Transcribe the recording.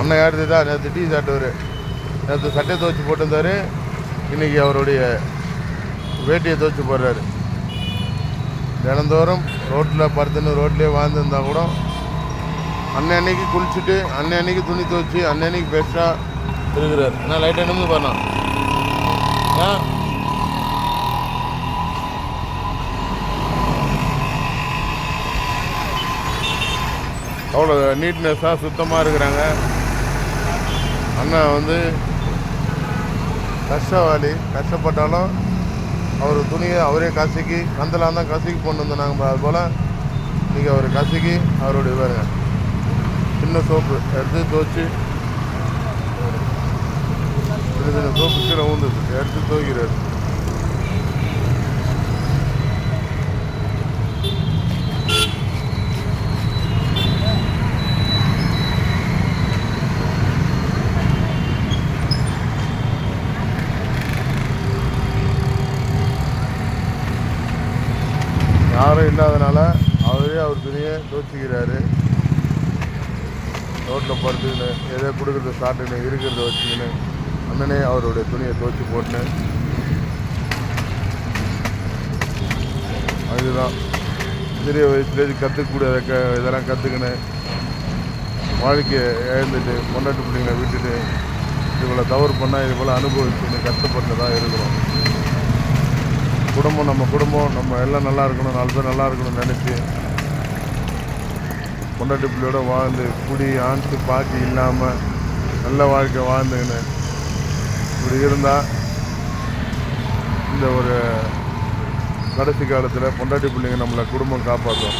அண்ணன் யாருது தான். நேற்று டீ சாப்பிட்டவர். நேற்று சட்டை துவச்சி போட்டிருந்தார். இன்னைக்கு அவருடைய வேட்டியை துவச்சி போடுறாரு. தினந்தோறும் ரோட்டில் படுத்துன்னு ரோட்லேயே வாழ்ந்துருந்தா கூட அன்னை அன்னைக்கு குளிச்சுட்டு அன்னை அன்னைக்கு துணி துவச்சி அன்னை அன்னைக்கு பெஸ்ட்டாக இருக்கிறார். நான் லைட்டாக நிமிந்து பண்ணா ஆ அவ்வளோ நீட்னஸாக சுத்தமாக இருக்கிறாங்க. அண்ணா வந்து கஷ்டவாளி. கஷ்டப்பட்டாலும் அவர் துணியை அவரே கசக்கி கந்தலாம் தான் கசக்கி கொண்டு வந்தோம் நாங்கள் அது போல் இன்றைக்கி அவர் கசக்கி அவருடைய பாருங்க சின்ன சோப்பு எடுத்து துவச்சி சின்ன சின்ன சோப்பு கீழே ஊந்துது. எடுத்து துவைக்கிறாரு. யாரும் இல்லாதனால அவரே அவர் துணியை தோச்சிக்கிறாரு ரோட்டில் படுத்துக்கின்னு எதை கொடுக்குறத சாப்பிட்டுன்னு இருக்கிறத வச்சுக்கின்னு அண்ணனே அவருடைய துணியை தோச்சி போட்டுன்னு. அதுதான். சிறிய வயசுலேயே கற்றுக்கக்கூடிய க இதெல்லாம் கற்றுக்கின்னு வாழ்க்கையை இழந்துட்டு கொண்டாட்டு பிள்ளைங்களை விட்டுட்டு போல் தவறு பண்ணால் இது போல் அனுபவிச்சுன்னு கஷ்டப்பட்டு தான் இருக்கிறோம். குடும்பம் நம்ம குடும்பம் நம்ம எல்லாம் நல்லா இருக்கணும் நாலு பேர் நல்லா இருக்கணும்னு நினச்சி பொண்டாட்டி பிள்ளையோட வாழ்ந்து குடி ஆண்டு பாக்கி இல்லாமல் நல்ல வாழ்க்கை வாழ்ந்துக்கின்னு இப்படி இருந்தால் இந்த ஒரு கடைசி காலத்தில் பொண்டாட்டி பிள்ளைங்க நம்மளை குடும்பம் காப்பாற்றும்